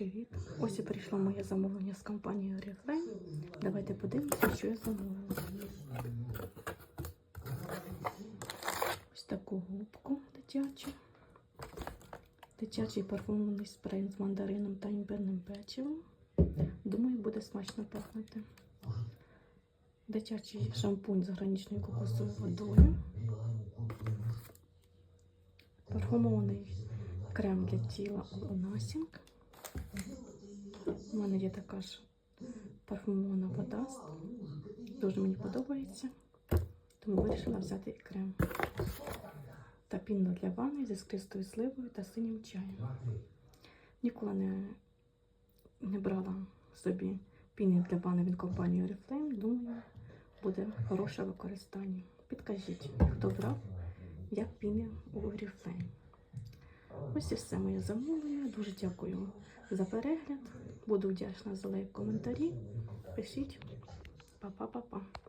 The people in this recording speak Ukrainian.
Привіт! Ось і прийшло моє замовлення з компанії Oriflame. Давайте подивимося, що я замовила. Ось таку губку дитячу. Дитячий парфумований спрей з мандарином та імбирним печивом. Думаю, буде смачно пахнути. Дитячий шампунь з гранічною кокосовою водою. Парфумований крем для тіла Олонасінг. У мене є така ж парфумована вода. Дуже мені подобається. Тому вирішила взяти і крем. Та пінна для ванни зі скристою сливою та синім чаєм. Ніколи не, не брала собі піни для ванни від компанії Oriflame. Думаю, буде хороше використання. Підкажіть, хто брав, як піни у Oriflame. Ось і все моє замовлення. Дуже дякую за перегляд. Буду вдячна за лайк коментарі. Пишіть. Па-па-па-па.